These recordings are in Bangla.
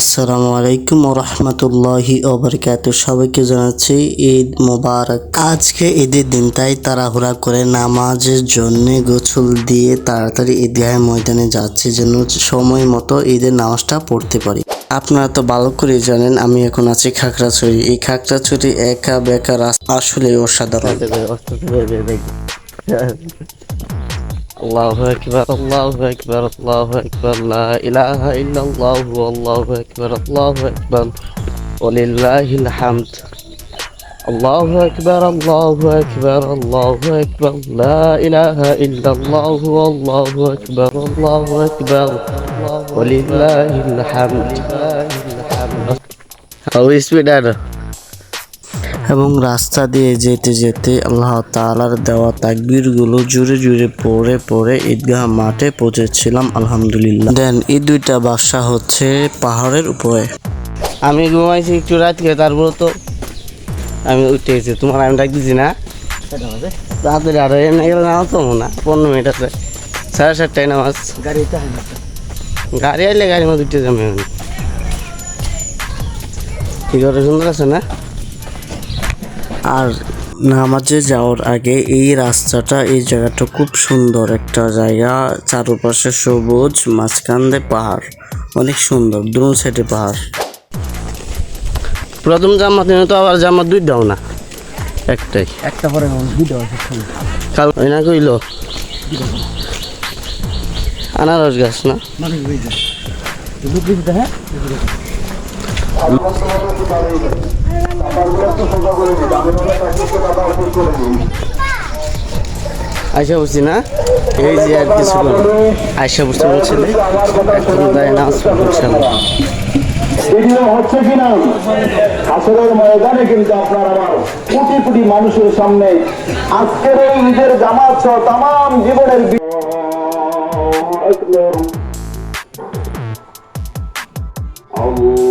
আসসালামু আলাইকুম রহমতুল্লাহি ওবরকাত সবাইকে জানাচ্ছি ঈদ মোবারক। আজকে ঈদের দিন, তাই তাড়াহুড়া করে নামাজের জন্য গোসল দিয়ে তাড়াতাড়ি ঈদগাহ ময়দানে যাচ্ছি, যেন সময় মতো ঈদের নামাজটা পড়তে পারি। আপনারা তো ভালো করে জানেন, আমি এখন আছি খাগড়াছড়ি। এই খাগড়াছড়ি একা বেকা রাস্তা, আসলে অসাধারণ। Allahu Ekber, Allahu Ekber, Allahu Ekber, La ilahe illallah, Allahu Ekber, Allahu Ekber, Velillahil hamd. Allahu Ekber, Allahu Ekber, Allahu Ekber, La ilahe illallah, Allahu Ekber, Allahu Ekber, Velillahil hamd. How is it, Anna? এবং রাস্তা দিয়ে যেতে যেতে আল্লাহ তাআলার দেওয়া তাকবীরগুলো জুড়ে জুড়ে পড়ে পড়ে ঈদগাহ মাঠে পৌঁছেছিলাম, আলহামদুলিল্লাহ। দেন এই দুইটা বাসা হচ্ছে পাহাড়ের উপরে। আমি ঘুমাইছি একটু রাত রাতকে তারপর তো আমি উঠে গেছি। তোমার আমি ডাক দিছি না? তাড়াতাড়ি আরও এনে গেলে নামাজ তো না। পনেরো মিনিট আছে। সাড়ে সাতটায় নামাজ। গাড়ি আইলে গাড়ির মধ্যে উঠে যাবে। কি করে, সুন্দর আছে না? আর নামাজে যাওয়ার আগে এই রাস্তাটা এই জায়গাটা খুব সুন্দর একটা জায়গা। চারপাশে সবুজ মাঝখান দিয়ে পাহাড়। অনেক সুন্দর দু সাইডে পাহাড়। প্রথম জামা দিনে তো আবার জামা দুই দাও না। একটাই। একটা পরে আছে কাল ওই না কইল আনারস গাছ না? হ্যাঁ? আইসা বসছি না? এই যে আর কিছু না। আইসা বসতে বলছিলে এখন দাঁড়িয়ে নামাজ পড়ছিলাম ভিডিও হচ্ছে কিনা আসরের ময়দানে কিন্তু আপনার আমার কোটি কোটি মানুষের সামনে আজকের এই ঈদের জামাত সহ তাম জীবনের আল্লাহু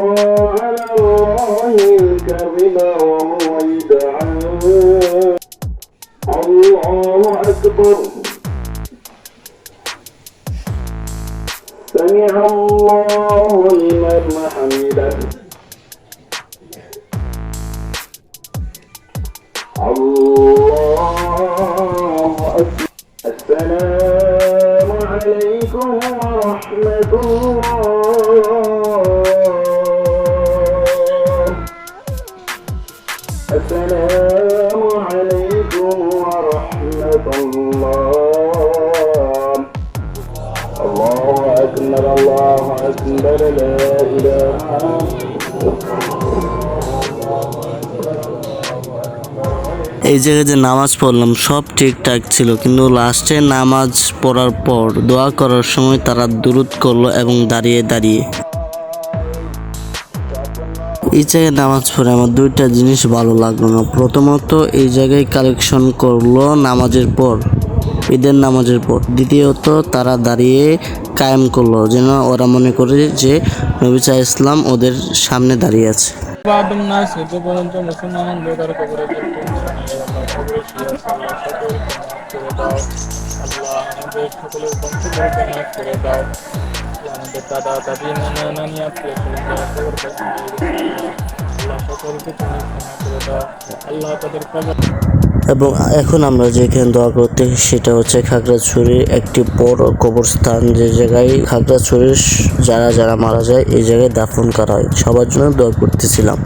على الله وهو الله أكبر. سمع الله الله أكبر. السلام عليكم ورحمة الله. السلام عليكم ورحمة الله الله أكبر الله أكبر لا إله এই জায়গায় যে নামাজ পড়লাম সব ঠিকঠাক ছিল কিন্তু লাস্টে নামাজ পড়ার পর দোয়া করার সময় তারা দূরত করলো এবং দাঁড়িয়ে দাঁড়িয়ে এই জায়গায় নামাজ পড়ে আমার দুইটা জিনিস ভালো লাগল না। প্রথমত, এই জায়গায় কালেকশন করল নামাজের পর, ঈদের নামাজের পর। দ্বিতীয়ত, তারা দাঁড়িয়ে কায়েম করল, যেন ওরা মনে করে যে নবী সাহা ইসলাম ওদের সামনে দাঁড়িয়ে আছে। এবং এখন আমরা যেখানে দোয়া করতে, সেটা হচ্ছে খাগড়াছড়ির একটি বড় কবরস্থান যে জায়গায় খাগড়াছড়ির যারা যারা মারা যায়, এই জায়গায় দাফন করা হয়। সবার জন্য দোয়া করতেছিলাম।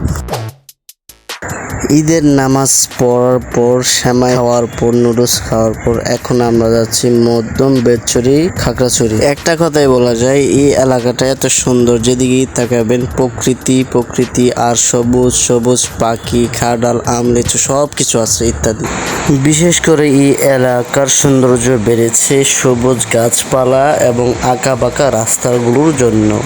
ঈদের নামাজ পড়ার পর, সেমাই খাওয়ার পর, নুডলস খাওয়ার পর, এখন আমরা যাচ্ছি মধ্যম বেদচুরি খাগড়াছড়ি। একটা কথাই বলা যায়, এই এলাকাটা এত সুন্দর, যেদিকেই তাকাবেন, প্রকৃতি প্রকৃতি, আর সবুজ সবুজ পাখি, খাডাল, আম, লিচু সব কিছু আছে ইত্যাদি। বিশেষ করে এই এলাকার সৌন্দর্য বেড়েছে সবুজ গাছপালা এবং আঁকা বাঁকা রাস্তাগুলোর জন্য।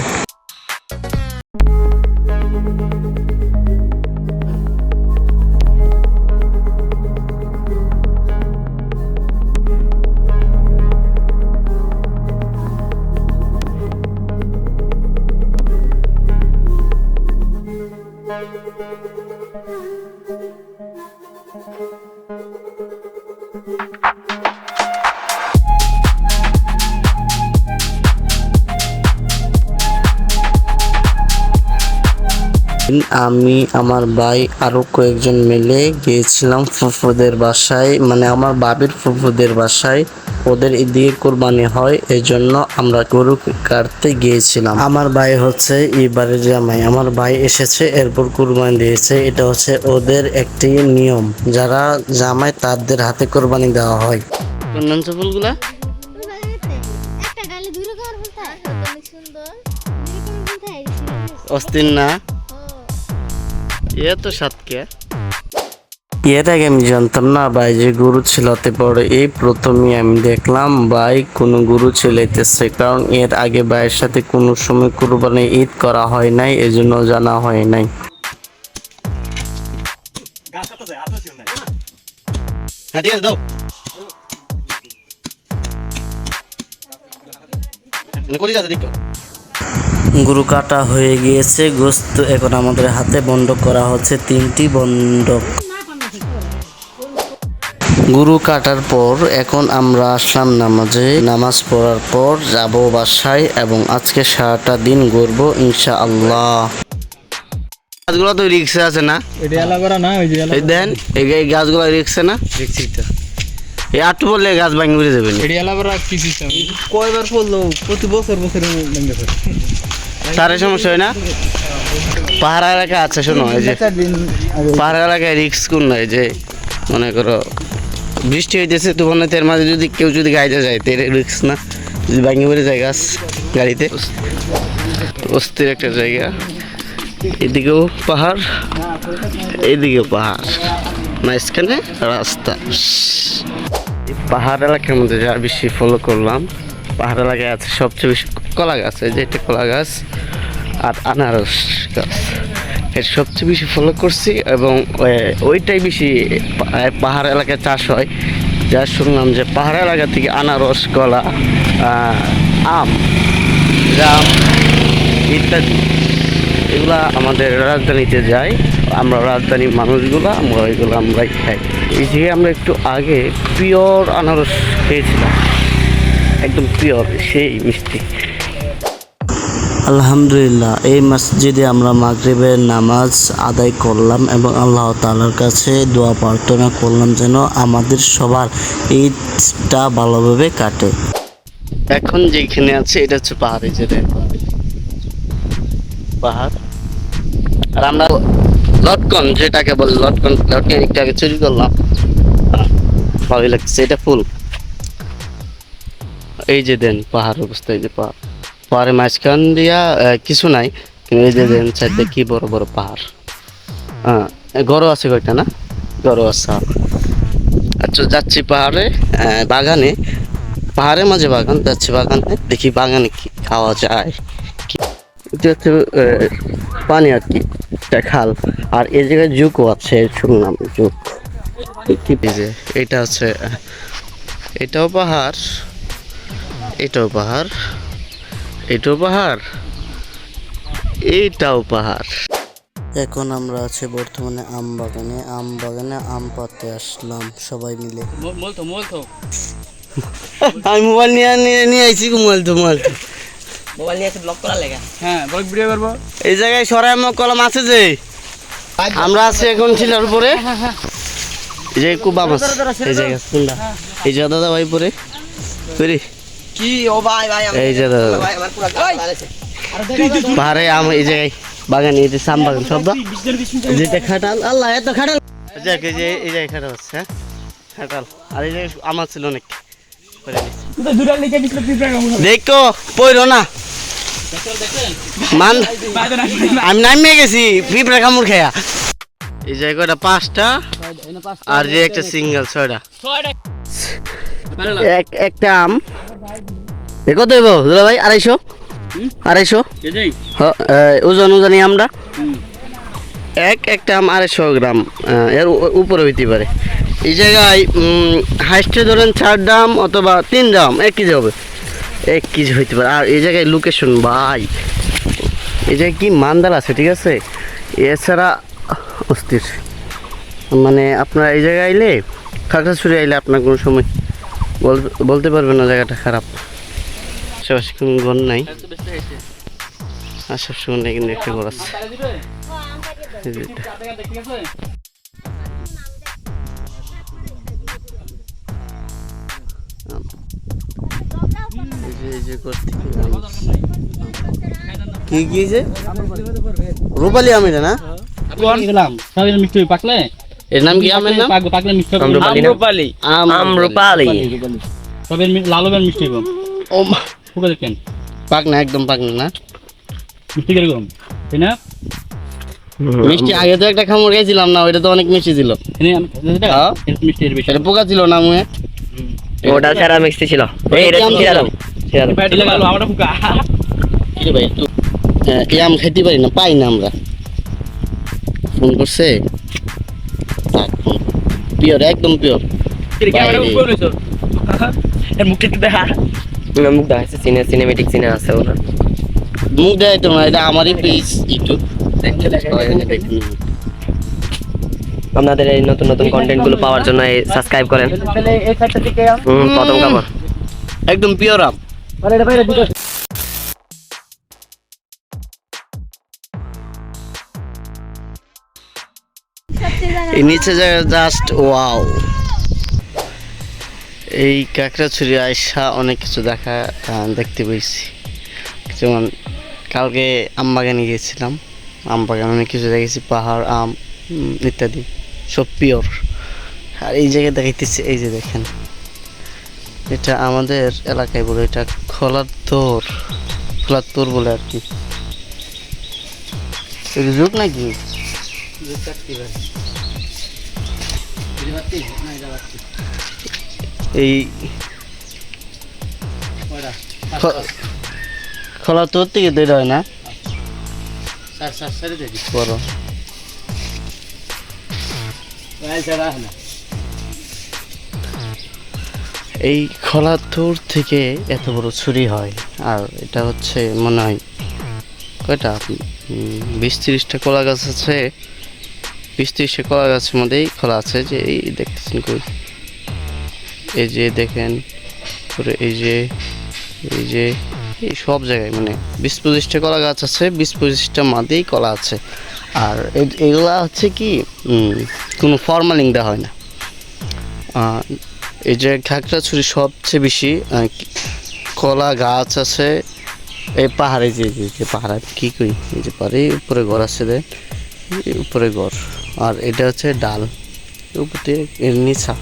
আমি আমার ভাই আরও কয়েকজন মিলে গিয়েছিলাম ফুফুদের বাসায়। মানে আমার বাবির ফুফুদের বাসায়। ওদের এদিকে কোরবানি হয় এই জন্য আমরা গরু কাটতে গিয়েছিলাম। আমার ভাই হচ্ছে এবারের জামাই। আমার ভাই এসেছে এরপর কোরবানি দিয়েছে। এটা হচ্ছে ওদের একটি নিয়ম। যারা জামাই তাদের হাতে কোরবানি দেওয়া হয়। কোন ফুলগুলা ওই বাগানেতে একটা গালে দুই রকমের ফুল থাকে সুন্দর দুই ফুল থাকে অস্থির না? এ তো সাতকে এর আগে আমি জানতাম না ভাই যে গরু ছিলাতে পড়ে এই প্রথমে আমি দেখলাম ভাই কোনো গরু ছিলাইতেছে কারণ এর আগে ভাইয়ের সাথে কোনো সময় কুরবানি ঈদ করা হয় নাই এজন্য জানা হয় নাই। হ্যাঁ দাও। দেখো গরু কাটা হয়ে গিয়েছে গোস্ত এখন আমাদের হাতে বন্ধক করা হচ্ছে তিনটি বন্ধক। গরু কাটার পর এখন আমরা আসলাম নামাজে। নামাজ পড়ার পর যাব বাসায় এবং আজকে সারাটা দিন ঘুরবো ইনশা আল্লাহ গাছগুলো তো রিক্সা আছে না? এটা এলা না ওই যে এলা এই দেন এই গাছগুলো রিক্সে না? দেখছি এই আটু বললে গাছ ভাঙি উড়ে যাবে কি সিস্টেম কয়বার পড়ল প্রতি বছর বছর তার সমস্যা হয় না? পাহাড় এলাকা আছে শোনো এই যে পাহাড় এলাকায় রিক্স কোন নাই যে মনে করো বৃষ্টি হইতেছে তুফানের তের মাঝে যদি কেউ যদি গাড়িতে যায় তে রিক্স না? যদি ভাঙি পড়ে যায় গাছ গাড়িতে? অস্থির একটা জায়গা। এদিকেও পাহাড় এইদিকেও পাহাড়। মাঝখানে রাস্তা। পাহাড় এলাকার মধ্যে যা বেশি ফলো করলাম, পাহাড় এলাকায় আছে সবচেয়ে বেশি কলা গাছ, এই যে একটা কলা গাছ আর আনারস গাছ। এর সবচেয়ে বেশি ফলো করছি এবং ওই- ওইটাই বেশি পাহাড় এলাকায় চাষ হয়। যা শুনলাম যে পাহাড় এলাকা থেকে আনারস, কলা আম, জাম ইত্যাদি, এগুলা আমাদের রাজধানীতে যায়। আমরা রাজধানীর মানুষগুলো, আমরা এগুলো আমরাই খাই। এই যে আমরা একটু আগে পিওর আনারস খেয়েছিলাম। একদম পিওর সেই মিষ্টি। আলহামদুলিল্লাহ এই মসজিদে আমরা মাগরিবের নামাজ আদায় করলাম এবং আল্লাহ তাআলার কাছে দোয়া প্রার্থনা করলাম যেন আমাদের সবার ঈদটা ভালোভাবে কাটে। এখন যেখানে আছে এটা হচ্ছে পাহাড়ে যে দেখো। পাহাড়। আর আমরা লটকন, যেটাকে বলে লটকন লটকন একটু আগে চুরি করলাম। ভালোই লাগছে, এটা ফুল। এই যে দেন, পাহাড় অবস্থা, এই যে পাহাড়। পাহাড়ের মাঝখান দিয়া কিছু নাই, কিন্তু এই যে দেন চাইতে কি বড় বড় পাহাড়। হ্যাঁ গরু আছে কয়টা না? গরু আছে আচ্ছা যাচ্ছি পাহাড়ে বাগানে। পাহাড়ের মাঝে বাগান, যাচ্ছি বাগানে, দেখি বাগানে কি খাওয়া যায়। এটা হচ্ছে পানি আর কি একটা খাল। আর এই জায়গায় জুকও আছে শুনলাম জুক। যে এটা হচ্ছে এটাও পাহাড় এটাও পাহাড় এটাও পাহাড় এইটাও পাহাড়। এখন আমরা আছি বর্তমানে আম বাগানে আম বাগানে আম পাতে আসলাম সবাই মিলে। আমি মোবাইল নিয়ে নিয়ে নিয়ে আইছি মোবাইল তো মোবাইল তো। মোবাইল নিয়ে এসে ব্লক করা হ্যাঁ ব্লগ ভিডিও করব। এই জায়গায় সরাই কলম আছে যে। আমরা আছি এখন ছিলার উপরে যে কুবা মাছ এই জায়গা কোনটা এই যে দাদা ভাই পরে। পরে কি ও ভাই ভাই এই যে দাদা। ভাই আমার পুরো পাহাড়ে আম এই জায়গায় বাগান এই যে সাম বাগান সব যেটা খাটাল আল্লাহ এত খাটাল। যাক এই যে এই জায়গায় খাটাল আছে হ্যাঁ? খাটাল। আর এই জায়গায় আমার ছিল অনেক। দেখো পইরো না। মান আমি নামিয়ে গেছি পিঁপড়া কামড় খেয়া। এই জায়গাটা পাঁচটা? আর যে একটা সিঙ্গেল ছয়টা। এক একটা আম। এ কত দেবো দুলা ভাই আড়াইশো? আড়াইশো? হ- ওজন ওজনই আমরা এক একটা আম আড়াইশো গ্রাম। আহ, এর উপরে হইতে পারে। এই জায়গায় হাইস্টে ধরেন চার দাম অথবা তিন দাম এক কেজি হবে। এক কিছু হইতে পারে? আর এই জায়গায় লোকেশন ভাই, এই জায়গায় কি মান্দার আছে, ঠিক আছে? এছাড়া অস্থির। মানে আপনারা এই জায়গায় আইলে, খাগড়াছড়ি আইলে আপনার কোনো সময় বল- বলতে পারবেন না জায়গাটা খারাপ। আশেপাশে কোনো ঘর নাই। আসার সময় নাই কিন্তু একটা ঘর আছে। এই যে। কি কি যে রূপালি আম না? মিষ্টি পাকলে? এর নাম কি আমের নাম? পাকলে মিষ্টি আমরুপালি। আমরুপালি। তবে লাল মিষ্টি হবে। ও ফুকে দেখেন। পাক না একদম পাক না না? মিষ্টি কীরকম? তাই না? মিষ্টি আগে তো একটা খামড় গেছিলাম না ওইটা তো অনেক মিষ্টি ছিল। হ্যাঁ। পোকা ছিল না ওটা সেরা মিষ্টি ছিল? এই আম হ্যাঁ, এই আম খাইতে পারি না পাই না আমরা। ফোন করছে। পিওর একদম পিওর। ক্যামেরা বাইরে। উপরে রইছো এর মুখটা একটু দেখা। মুখ দেখাচ্ছে সিনে সিনেমেটিক সিনে আছে ওটা মুখ দেয় তোমার এটা আমারই পেজ ইউটিউব আপনাদের এই নতুন নতুন কন্টেন্টগুলো পাওয়ার জন্য সাবস্ক্রাইব করেন। তাহলে এই সাইডটা থেকে হুম, প্রথম কাপড় একদম পিওর আম। এই নিচে জাস্ট ওয়াও এই কাঁকড়াছড়ি আয়সা অনেক কিছু দেখা দেখতে পেয়েছি। যেমন কালকে আম বাগানে গিয়েছিলাম। আম বাগানে অনেক কিছু দেখেছি, পাহাড়, আম ইত্যাদি। সব পিওর আর এই জায়গায় দেখাইতেছি, এই যে দেখেন। এটা আমাদের এলাকায় বলে এটা খোলার তোর খোলার তোর বলে আর কি। যুগ নাকি? এই খোলা তোর থেকে তৈরি হয় না? বড় এই খোলা তোর থেকে এত বড় ছুরি হয়, আর এটা হচ্ছে মনে হয় কয়টা? বিশ তিরিশটা কলা গাছ আছে। বিশ তিরিশটা কলা গাছের মধ্যেই খোলা আছে যে এই দেখতেছেন কই? এই যে দেখেন তারপরে এই যে এই যে, এই সব জায়গায় মানে বিশ পঁচিশটা কলা গাছ আছে, বিশ পঁচিশটা মাদেই কলা আছে। আর এগুলা হচ্ছে কি কোনো ফরমালিং দেওয়া হয় না। এই যে খাগড়াছড়ি সবচেয়ে বেশি কলা গাছ আছে, এই পাহাড়ে যে যে পাহাড় কি করি? এই যে পাহাড়ে উপরে ঘর আছে এই উপরে ঘর। আর এটা হচ্ছে ডাল, উপরে এর নিচা।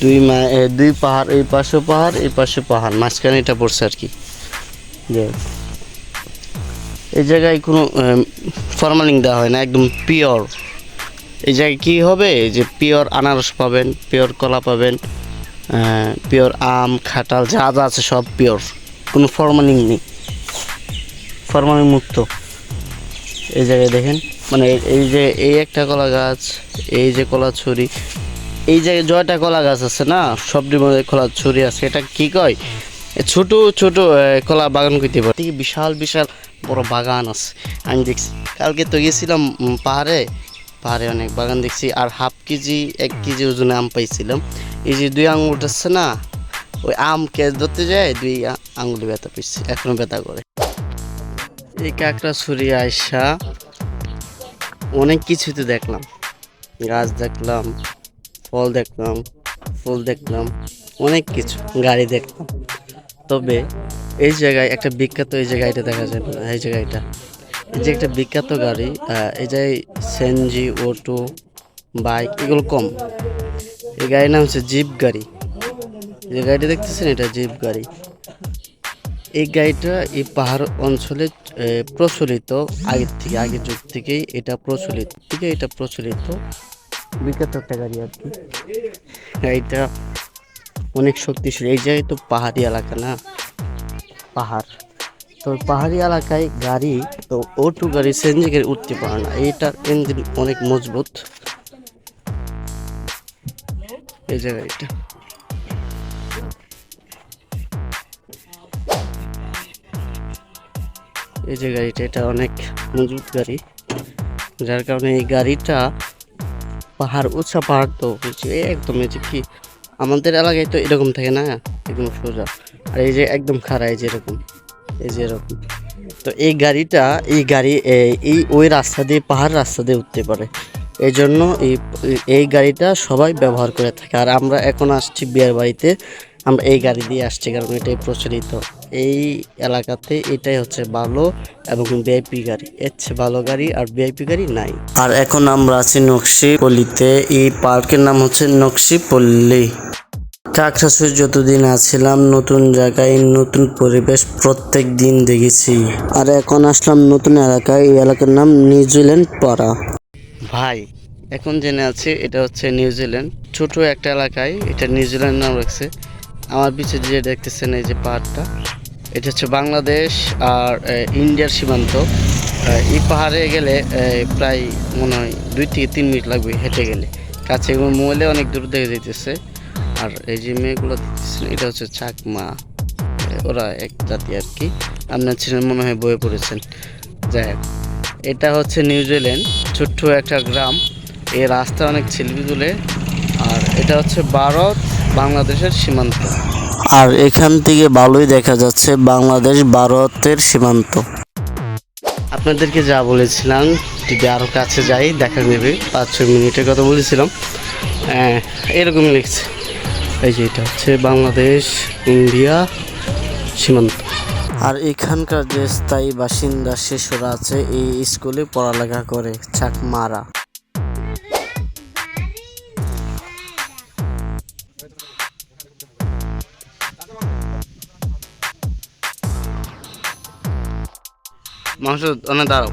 দুই মা দুই পাহাড়, এই পাশে পাহাড়, এই পাশে পাহাড়, মাঝখানে এটা পড়ছে আর কি। যে, এই জায়গায় কোনো ফরমালিং দেওয়া হয় না, একদম পিওর। এই জায়গায় কী হবে? যে পিওর আনারস পাবেন, পিওর কলা পাবেন পিওর আম, খাটাল, যা যা আছে সব পিওর। কোনো ফরমালিং নেই। ফরমালিং মুক্ত। এই জায়গায় দেখেন মানে এই যে, এই একটা কলা গাছ, এই যে কলা ছড়ি এই জায়গায় জয়টা কলা গাছ আছে না? সবটির মধ্যে কলা ছড়ি আছে। এটা কি কয়? ছোট ছোট কলা বাগান করতে পারে। বিশাল বিশাল বড় বাগান আছে। আমি দেখছি, কালকে তো গেছিলাম পাহাড়ে। পাহাড়ে অনেক বাগান দেখছি। আর হাফ কেজি, এক কেজি ওজনে আম পাইছিলাম। এই যে দুই আঙুল আছে না, ওই আম কেজ ধরতে যায়, দুই আঙুলে ব্যথা পেয়েছি, এখনও ব্যথা করে। এই কাঁকড়া ছুরি আয়সা অনেক কিছুতে দেখলাম। গাছ দেখলাম, ফল দেখলাম, ফুল দেখলাম, অনেক কিছু, গাড়ি দেখলাম। তবে এই জায়গায় একটা বিখ্যাত, এই যে গাড়িটা দেখা যায় না, এই যে গাড়িটা। এই যে একটা বিখ্যাত গাড়ি এই যে সেনজি অটো বাইক এগুলো কম। এই গাড়ির নাম হচ্ছে জিপ গাড়ি। যে গাড়িটা দেখতেছেন এটা জিপ গাড়ি। এই গাড়িটা এই পাহাড় অঞ্চলে প্রচলিত আগের থেকে আগের যুগ থেকেই এটা প্রচলিত থেকে এটা প্রচলিত। বিখ্যাত একটা গাড়ি আর কি। গাড়িটা অনেক শক্তিশালী। এই জায়গায় তো পাহাড়ি এলাকা না? পাহাড়। তো পাহাড়ি এলাকায় গাড়ি তো অটো গাড়ি সেনজি গাড়ি উঠতে পারে না এইটার ইঞ্জিন অনেক মজবুত। এই এই যে গাড়িটা এটা অনেক মজবুত গাড়ি। যার কারণে এই গাড়িটা পাহাড়, উঁচা পাহাড় তো একদম এই যে কি, আমাদের এলাকায় তো এরকম থাকে না, একদম সোজা। আর এই যে একদম খাড়া, এই যে এরকম, এই যে এরকম। তো এই গাড়িটা, এই গাড়ি এই ওই রাস্তা দিয়ে, পাহাড় রাস্তা দিয়ে উঠতে পারে। এই জন্য এই এই গাড়িটা সবাই ব্যবহার করে থাকে। আর আমরা এখন আসছি বিয়ের বাড়িতে। আমরা এই গাড়ি দিয়ে আসছি কারণ এটাই প্রচলিত। এই এলাকাতে এটাই হচ্ছে ভালো এবং ভিআইপি গাড়ি। এর চেয়ে ভালো গাড়ি আর ভিআইপি গাড়ি নাই। আর এখন আমরা আছি নকশি পল্লীতে এই পার্কের নাম হচ্ছে নকশি পল্লী কাকড়াছড়ি যতদিন আছিলাম, নতুন জায়গায়, নতুন পরিবেশ প্রত্যেক দিন দেখেছি। আর এখন আসলাম নতুন এলাকায়। এই এলাকার নাম নিউজিল্যান্ড পাড়া। ভাই, এখন জেনে আছে এটা হচ্ছে নিউজিল্যান্ড ছোট একটা এলাকায়, এটা নিউজিল্যান্ড নাম রাখছে। আমার পিছে যে দেখতেছেন এই যে পাহাড়টা, এটা হচ্ছে বাংলাদেশ আর ইন্ডিয়ার সীমান্ত। এই পাহাড়ে গেলে প্রায় মনে হয় দুই থেকে তিন মিনিট লাগবে হেঁটে গেলে। কাছে এবং মোবাইলে অনেক দূর দেখে যেতেছে আর এই যে মেয়েগুলো দেখতেছেন, এটা হচ্ছে চাকমা। ওরা এক জাতি আর কি। আপনার ছিলেন মনে হয় বয়ে পড়েছেন। যাই হোক। এটা হচ্ছে নিউজিল্যান্ড ছোট্ট একটা গ্রাম। এই রাস্তা অনেক ছিলবি তুলে আর এটা হচ্ছে ভারত বাংলাদেশের সীমান্ত। আর এখান থেকে ভালোই দেখা যাচ্ছে বাংলাদেশ ভারতের সীমান্ত। আপনাদেরকে যা বলেছিলাম যদি আরও কাছে যাই দেখা নেবে। পাঁচ ছয় মিনিটের কথা বলেছিলাম। হ্যাঁ, এরকমই লিখছে এই যে এটা হচ্ছে বাংলাদেশ ইন্ডিয়া সীমান্ত। আর এখানকার যে স্থায়ী বাসিন্দা, শিশুরা আছে, এই স্কুলে পড়ালেখা করে, চাকমারা। মাংস অনেক দাঁড়াও।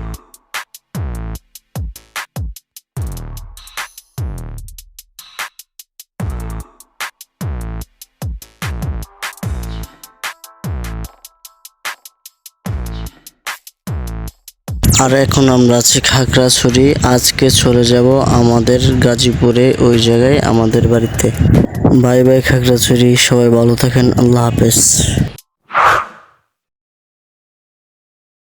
আর এখন আমরা আছি খাগড়াছড়ি। আজকে চলে যাব আমাদের গাজীপুরে, ওই জায়গায় আমাদের বাড়িতে। বাই বাই খাগড়াছড়ি, সবাই ভালো থাকেন, আল্লাহ হাফেজ।